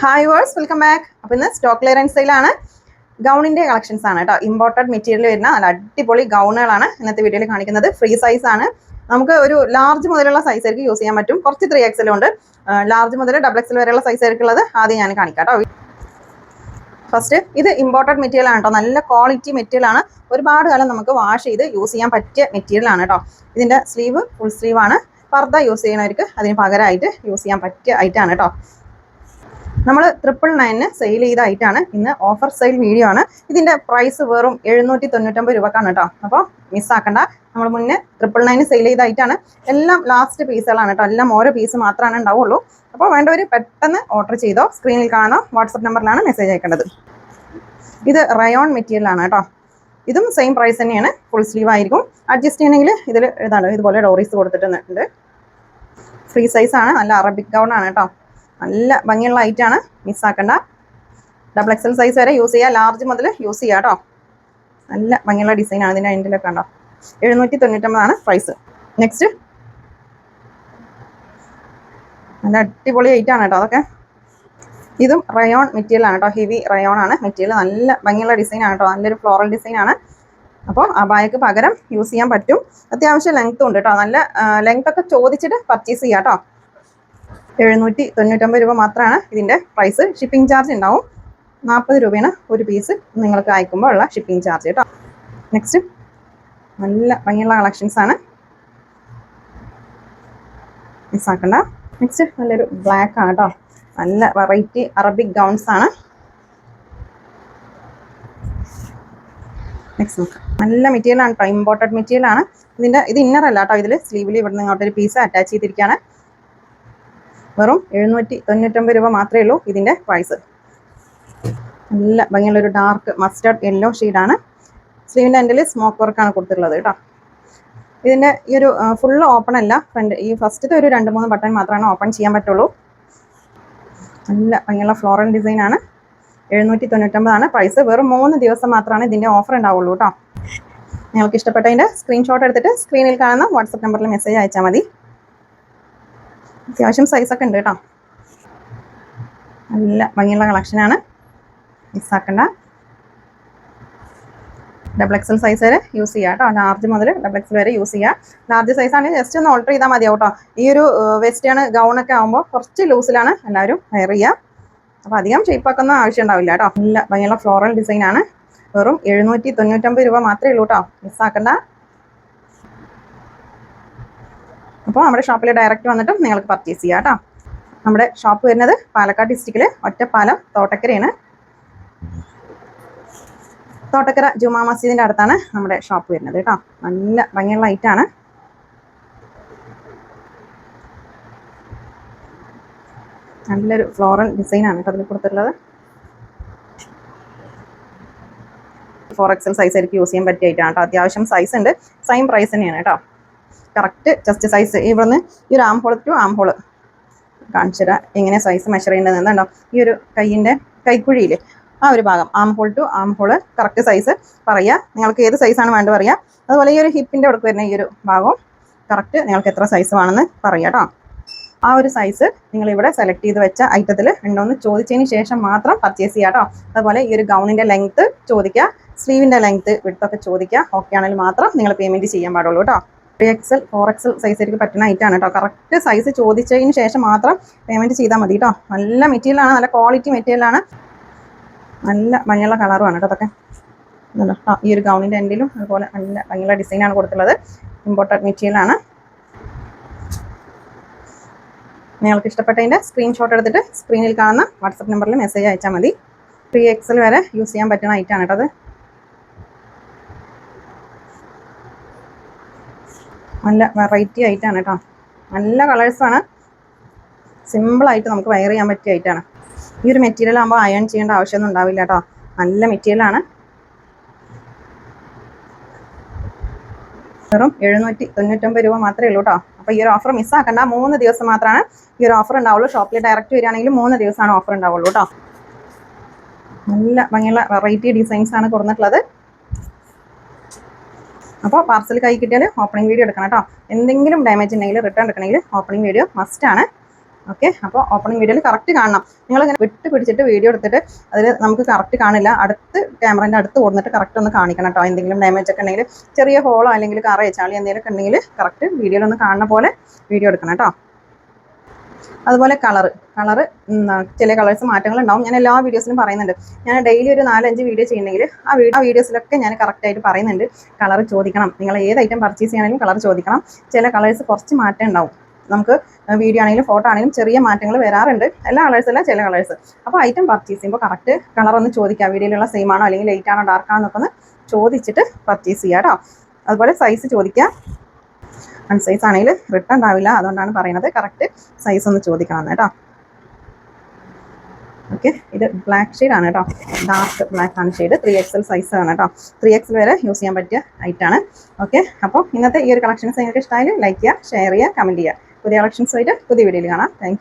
Hi verse welcome back അപ്പോൾ ഇന്ന് stock clearance സെയിലാണ് ഗൗണിന്റെ കളക്ഷൻസ് ആണ് കേട്ടോ. ഇമ്പോർട്ടഡ് മെറ്റീരിയൽ വരുന്ന നല്ല അടിപൊളി ഗൗണുകളാണ് ഇന്നത്തെ വീഡിയോയിൽ കാണിക്കുന്നത്. ഫ്രീ സൈസ് ആണ്. നമുക്ക് ഒരു ലാർജ് മുതലുള്ള സൈസ് ആയിരിക്കും യൂസ് ചെയ്യാൻ പറ്റും. കുറച്ച് ത്രീ എക്സലും ഉണ്ട്. ലാർജ് മുതൽ ഡബിൾ എക്സൽ വരെയുള്ള സൈസ് ആയിരിക്കുള്ളത് ആദ്യം ഞാൻ കാണിക്കാം കേട്ടോ. ഫസ്റ്റ് ഇത് ഇമ്പോർട്ടഡ് മെറ്റീരിയൽ ആണ് കേട്ടോ. നല്ല ക്വാളിറ്റി മെറ്റീരിയൽ ആണ്. ഒരുപാട് കാലം നമുക്ക് വാഷ് ചെയ്ത് യൂസ് ചെയ്യാൻ പറ്റിയ മെറ്റീരിയൽ ആണ് കേട്ടോ. ഇതിന്റെ സ്ലീവ് ഫുൾ സ്ലീവ് ആണ്. പർദ്ദ യൂസ് ചെയ്യുന്നവർക്ക് അതിന് പകരമായിട്ട് യൂസ് ചെയ്യാൻ പറ്റിയ ഐറ്റാണ് കേട്ടോ. നമ്മൾ ട്രിപ്പിൾ നയനിന് സെയിൽ ചെയ്ത ഇന്ന് ഓഫർ സെയിൽ വീഡിയോ ആണ്. ഇതിന്റെ പ്രൈസ് വെറും എഴുന്നൂറ്റി തൊണ്ണൂറ്റൊമ്പത് രൂപക്കാണ് കേട്ടോ അപ്പോൾ മിസ്സാക്കണ്ട നമ്മൾ മുന്നേ ട്രിപ്പിൾ നയന് സെയിൽ ചെയ്ത ഐറ്റാണ് എല്ലാം ലാസ്റ്റ് പീസുകളാണ് കേട്ടോ എല്ലാം ഓരോ പീസ് മാത്രമാണ് ഉണ്ടാവുള്ളൂ. അപ്പോൾ വേണ്ടവർ പെട്ടെന്ന് ഓർഡർ ചെയ്തോ സ്ക്രീനിൽ കാണാം വാട്സപ്പ് നമ്പറിലാണ് മെസ്സേജ് അയക്കേണ്ടത്. ഇത് റയോൺ മെറ്റീരിയലാണ് കേട്ടോ ഇതും സെയിം പ്രൈസ് തന്നെയാണ്. ഫുൾ സ്ലീവ് ആയിരിക്കും. അഡ്ജസ്റ്റ് ചെയ്യണമെങ്കിൽ ഇതിൽ ഇതാണ് ഇതുപോലെ ഡോറീസ് കൊടുത്തിട്ടുണ്ട്. ഫ്രീ സൈസ് ആണ്. നല്ല അറബിക് ഗൗൺ ആണ് കേട്ടോ നല്ല ഭംഗിയുള്ള ഐറ്റാണ് മിസ്സാക്കണ്ട ഡബിൾ എക്സൽ സൈസ് വരെ യൂസ് ചെയ്യുക ലാർജ് മുതൽ യൂസ് ചെയ്യുക കേട്ടോ നല്ല ഭംഗിയുള്ള ഡിസൈനാണ് ഇതിന്റെ എൻഡിലൊക്കെ ഉണ്ടോ എഴുന്നൂറ്റി തൊണ്ണൂറ്റൊമ്പതാണ് പ്രൈസ് നെക്സ്റ്റ് നല്ല അടിപൊളി ഐറ്റാണ് കേട്ടോ അതൊക്കെ. ഇതും റയോൺ മെറ്റീരിയലാണ് കേട്ടോ ഹെവി റയോൺ ആണ് മെറ്റീരിയൽ നല്ല ഭംഗിയുള്ള ഡിസൈനാണ് കേട്ടോ നല്ലൊരു ഫ്ലോറൽ ഡിസൈനാണ് അപ്പോൾ ബായക്ക് പകരം യൂസ് ചെയ്യാൻ പറ്റും. അത്യാവശ്യം ലെങ്ത്തും ഉണ്ട് കേട്ടോ നല്ല ലെങ്ത്തൊക്കെ ചോദിച്ചിട്ട് പർച്ചേസ് ചെയ്യാം കേട്ടോ എഴുന്നൂറ്റി തൊണ്ണൂറ്റൊമ്പത് രൂപ മാത്രമാണ് ഇതിന്റെ പ്രൈസ് ഷിപ്പിംഗ് ചാർജ് ഉണ്ടാവും. നാൽപ്പത് രൂപയാണ് ഒരു പീസ് നിങ്ങൾക്ക് അയക്കുമ്പോൾ ഉള്ള ഷിപ്പിംഗ് ചാർജ് കേട്ടോ നെക്സ്റ്റ് നല്ല ഭംഗിയുള്ള കളക്ഷൻസ് ആണ്. മിസ്സാക്കണ്ട നെക്സ്റ്റ് നല്ലൊരു ബ്ലാക്ക് ആണ് കേട്ടോ നല്ല വെറൈറ്റി അറബിക് ഗൗൺസ് ആണ്. നെക്സ്റ്റ് നല്ല മെറ്റീരിയൽ ആണ് കേട്ടോ ഇമ്പോർട്ടഡ് മെറ്റീരിയൽ ആണ്. ഇതിന്റെ ഇത് ഇന്നർ കേട്ടോ ഇതിൽ സ്ലീവിൽ ഇവിടെ നിന്ന് ഇങ്ങോട്ടൊരു പീസ് അറ്റാച്ച് ചെയ്തിരിക്കുകയാണ്. വെറും എഴുന്നൂറ്റി തൊണ്ണൂറ്റൊമ്പത് രൂപ മാത്രമേ ഉള്ളൂ ഇതിന്റെ പ്രൈസ് നല്ല ഭംഗിയുള്ള ഒരു ഡാർക്ക് മസ്റ്റർഡ് യെല്ലോ ഷെയ്ഡാണ് സ്ലീവിന്റെ എൻഡിൽ സ്മോക്ക് വർക്കാണ് കൊടുത്തിട്ടുള്ളത് കേട്ടോ. ഇതിന്റെ ഈ ഒരു ഫുള്ള് ഓപ്പൺ അല്ല. ഫ്രണ്ട് ഈ ഫസ്റ്റത്തെ ഒരു രണ്ട് മൂന്ന് ബട്ടൺ മാത്രമാണ് ഓപ്പൺ ചെയ്യാൻ പറ്റുള്ളൂ. നല്ല ഭംഗിയുള്ള ഫ്ലോറൽ ഡിസൈൻ ആണ്. എഴുന്നൂറ്റി തൊണ്ണൂറ്റൊമ്പതാണ് പ്രൈസ് വെറും മൂന്ന് ദിവസം മാത്രമാണ് ഇതിന്റെ ഓഫർ ഉണ്ടാവുള്ളൂ കേട്ടോ. നിങ്ങൾക്ക് ഇഷ്ടപ്പെട്ടതിന്റെ സ്ക്രീൻഷോട്ട് എടുത്തിട്ട് സ്ക്രീനിൽ കാണുന്ന വാട്സപ്പ് നമ്പറിൽ മെസ്സേജ് അയച്ചാൽ മതി. അത്യാവശ്യം സൈസൊക്കെ ഉണ്ട് കേട്ടോ. നല്ല ഭംഗിയുള്ള കളക്ഷനാണ് മിസ്സാക്കണ്ട ഡബിൾ എക്സൽ സൈസ് വരെ യൂസ് ചെയ്യുക കേട്ടോ. ലാർജ് മുതൽ ഡബിൾ എക്സൽ വരെ യൂസ് ചെയ്യാം. ലാർജ് സൈസ് ആണെങ്കിൽ ജസ്റ്റ് ഒന്ന് ഓൾട്ടർ ചെയ്താൽ മതിയാവും കേട്ടോ. ഈ ഒരു വെസ്റ്റേൺ ഒക്കെ ആകുമ്പോൾ കുറച്ച് ലൂസിലാണ് എല്ലാവരും വെയർ ചെയ്യുക അപ്പോൾ അധികം ഷേപ്പാക്കുന്ന ആവശ്യം ഉണ്ടാവില്ല കേട്ടോ. നല്ല ഭംഗിയുള്ള ഫ്ലോറൽ ഡിസൈനാണ് വെറും എഴുന്നൂറ്റി തൊണ്ണൂറ്റൊമ്പത് രൂപ മാത്രമേ ഉള്ളൂ കേട്ടോ. മിസ്സാക്കണ്ട അപ്പോൾ നമ്മുടെ ഷോപ്പിൽ ഡയറക്റ്റ് വന്നിട്ടും നിങ്ങൾക്ക് പർച്ചേസ് ചെയ്യാം കേട്ടോ. നമ്മുടെ ഷോപ്പ് വരുന്നത് പാലക്കാട് ഡിസ്ട്രിക്റ്റിൽ ഒറ്റപ്പാലം തോട്ടക്കരയാണ്. തോട്ടക്കര ജുമാ മസ്ജിദിന്റെ അടുത്താണ് നമ്മുടെ ഷോപ്പ് വരുന്നത് കേട്ടോ. നല്ല ഭംഗിയുള്ള ലൈറ്റാണ് നല്ലൊരു ഫ്ലോറൽ ഡിസൈനാണ് കേട്ടോ അതിൽ കൊടുത്തിട്ടുള്ളത്. ഫോർ എക്സൽ സൈസ് ആയിരിക്കും യൂസ് ചെയ്യാൻ പറ്റിയായിട്ടാണ് കേട്ടോ. അത്യാവശ്യം സൈസ് ഉണ്ട്. സെയിം പ്രൈസ് തന്നെയാണ് കേട്ടോ. കറക്റ്റ് ജസ്റ്റ് സൈസ് ഇവിടുന്ന് ഈ ഒരു arm hole to arm hole കാണിച്ചു തരാം എങ്ങനെ സൈസ് മെഷർ ചെയ്യേണ്ടത് എന്താണോ ഈ ഒരു കൈയിന്റെ കൈക്കുഴിയിൽ ആ ഒരു ഭാഗം arm hole to arm hole correct size പറയുക. നിങ്ങൾക്ക് ഏത് സൈസാണ് വേണ്ടത് പറയുക. അതുപോലെ ഈ ഒരു ഹിപ്പിന്റെ അടുക്ക് വരുന്ന ഈ ഒരു ഭാഗവും കറക്റ്റ് നിങ്ങൾക്ക് എത്ര സൈസ് വേണമെന്ന് പറയുക കേട്ടോ ആ ഒരു സൈസ് നിങ്ങൾ ഇവിടെ സെലക്ട് ചെയ്ത് വെച്ച ഐറ്റത്തിൽ ഉണ്ടോ എന്ന് ചോദിച്ചതിന് ശേഷം മാത്രം പർച്ചേസ് ചെയ്യുക കേട്ടോ അതുപോലെ ഈ ഒരു ഗൗണിന്റെ ലെങ്ത്ത് ചോദിക്കുക സ്ലീവിന്റെ ലെങ്ത്ത് വിടുത്തൊക്കെ ചോദിക്കുക. ഓക്കെ ആണെങ്കിൽ മാത്രം നിങ്ങൾ പേയ്മെന്റ് ചെയ്യാൻ പാടുള്ളൂ കേട്ടോ ത്രീ എക്സൽ ഫോർ എക്സൽ ആയിരിക്കും പറ്റുന്ന ഐറ്റാണ് കേട്ടോ കറക്റ്റ് സൈസ് ചോദിച്ചതിന് ശേഷം മാത്രം പേയ്മെന്റ് ചെയ്താൽ മതി കേട്ടോ നല്ല മെറ്റീരിയലാണ് നല്ല ക്വാളിറ്റി മെറ്റീരിയലാണ് നല്ല ഭംഗിയുള്ള കളറുമാണ് കേട്ടോ അതൊക്കെ? ആ ഈ ഒരു ഗൗണിന്റെ എൻഡിലും അതുപോലെ നല്ല ഭംഗിയുള്ള ഡിസൈനാണ് കൊടുത്തുള്ളത് മെറ്റീരിയൽ മെറ്റീരിയലാണ് നിങ്ങൾക്ക് ഇഷ്ടപ്പെട്ടതിന്റെ സ്ക്രീൻഷോട്ട് എടുത്തിട്ട് സ്ക്രീനിൽ കാണുന്ന വാട്സപ്പ് നമ്പറിൽ മെസ്സേജ് അയച്ചാൽ മതി. ത്രീ എക്സൽ വരെ യൂസ് ചെയ്യാൻ പറ്റുന്ന ഐറ്റാണ് കേട്ടോ നല്ല വെറൈറ്റി ആയിട്ടാണ് കേട്ടോ നല്ല കളേഴ്സാണ് സിമ്പിളായിട്ട് നമുക്ക് വയർ ചെയ്യാൻ പറ്റിയ ആയിട്ടാണ് ഈ ഒരു മെറ്റീരിയൽ ആകുമ്പോൾ അയൺ ചെയ്യേണ്ട ആവശ്യമൊന്നും ഉണ്ടാവില്ല കേട്ടോ നല്ല മെറ്റീരിയലാണ് വെറും എഴുന്നൂറ്റി തൊണ്ണൂറ്റൊമ്പത് രൂപ മാത്രമേ ഉള്ളൂ കേട്ടോ അപ്പോൾ ഈ ഒരു ഓഫർ മിസ്സാക്കണ്ട മൂന്ന് ദിവസം മാത്രമാണ് ഈ ഒരു ഓഫർ ഉണ്ടാവുള്ളൂ. ഷോപ്പിൽ ഡയറക്റ്റ് വരികയാണെങ്കിൽ മൂന്ന് ദിവസമാണ് ഓഫർ ഉണ്ടാവുള്ളൂ കേട്ടോ നല്ല ഭംഗിയുള്ള വെറൈറ്റി ഡിസൈൻസ് ആണ് കൊടുത്തിട്ടുള്ളത്. അപ്പോൾ പാർസൽ കൈ കിട്ടിയാൽ ഓപ്പണിംഗ് വീഡിയോ എടുക്കണം കേട്ടോ എന്തെങ്കിലും ഡാമേജ് ഉണ്ടെങ്കിൽ റിട്ടേൺ എടുക്കണമെങ്കിൽ ഓപ്പണിംഗ് വീഡിയോ മസ്റ്റ് ആണ്. ഓക്കെ അപ്പോൾ ഓപ്പണിംഗ് വീഡിയോയിൽ കറക്റ്റ് കാണണം. നിങ്ങൾ ഇങ്ങനെ വിട്ട് പിടിച്ചിട്ട് വീഡിയോ എടുത്തിട്ട് അതിൽ നമുക്ക് കറക്റ്റ് കാണില്ല. അടുത്ത് ക്യാമറേന്റെ അടുത്ത് ഓടുന്നിട്ട് കറക്റ്റ് ഒന്ന് കാണിക്കണം കേട്ടോ എന്തെങ്കിലും ഡാമേജ് ഒക്കെ ഉണ്ടെങ്കിൽ ചെറിയ ഹോളോ അല്ലെങ്കിൽ കറയോ ചാളി എന്തെങ്കിലുമൊക്കെ ഉണ്ടെങ്കിൽ കറക്റ്റ് വീഡിയോയിൽ ഒന്ന് കാണുന്ന പോലെ വീഡിയോ എടുക്കണം കേട്ടോ അതുപോലെ കളർ കളർ ചില കളേഴ്സ് മാറ്റങ്ങൾ ഉണ്ടാവും ഞാൻ എല്ലാ വീഡിയോസിലും പറയുന്നുണ്ട്. ഞാൻ ഡെയിലി ഒരു നാലഞ്ച് വീഡിയോ ചെയ്യുന്നെങ്കിൽ ആ വീഡിയോ വീഡിയോസിലൊക്കെ ഞാൻ കറക്റ്റായിട്ട് പറയുന്നുണ്ട്. കളർ ചോദിക്കണം. നിങ്ങൾ ഏത് ഐറ്റം പർച്ചേസ് ചെയ്യണമെങ്കിലും കളർ ചോദിക്കണം. ചില കളേഴ്സ് കുറച്ച് മാറ്റം ഉണ്ടാവും. നമുക്ക് വീഡിയോ ആണെങ്കിലും ഫോട്ടോ ആണെങ്കിലും ചെറിയ മാറ്റങ്ങൾ വരാറുണ്ട്. എല്ലാ കളേഴ്സ് അല്ല ചില കളേഴ്സ്. അപ്പോൾ ഐറ്റം പർച്ചേസ് ചെയ്യുമ്പോൾ കറക്റ്റ് കളർ ഒന്ന് ചോദിക്കാം. വീഡിയോയിലുള്ള സെയിം ആണോ അല്ലെങ്കിൽ ലൈറ്റ് ആണോ ഡാർക്ക് ആണോ എന്നൊക്കെ ഒന്ന് ചോദിച്ചിട്ട് പർച്ചേസ് ചെയ്യുക കേട്ടോ. അതുപോലെ സൈസ് ചോദിക്കുക. വൺ സൈസ് ആണെങ്കിൽ റിട്ടേൺ ഉണ്ടാവില്ല അതുകൊണ്ടാണ് പറയുന്നത്. കറക്റ്റ് സൈസ് ഒന്ന് ചോദിക്കണം കേട്ടോ. ഓക്കെ ഇത് ബ്ലാക്ക് ആണ് കേട്ടോ. ഡാർക്ക് ബ്ലാക്ക് ആണ് ഷെയ്ഡ് ത്രീ എക്സൽ സൈസ് ആണ് കേട്ടോ. ത്രീ എക്സൽ വരെ യൂസ് ചെയ്യാൻ പറ്റിയ ഐറ്റാണ് ഓക്കെ അപ്പോൾ ഇന്നത്തെ ഈ ഒരു കളക്ഷൻസ് നിങ്ങൾക്ക് ഇഷ്ടമായാലും ലൈക്ക് ചെയ്യുക ഷെയർ ചെയ്യുക കമന്റ് ചെയ്യുക. പുതിയ കളക്ഷൻസ് ആയിട്ട് പുതിയ വീഡിയോയിൽ കാണാം. താങ്ക്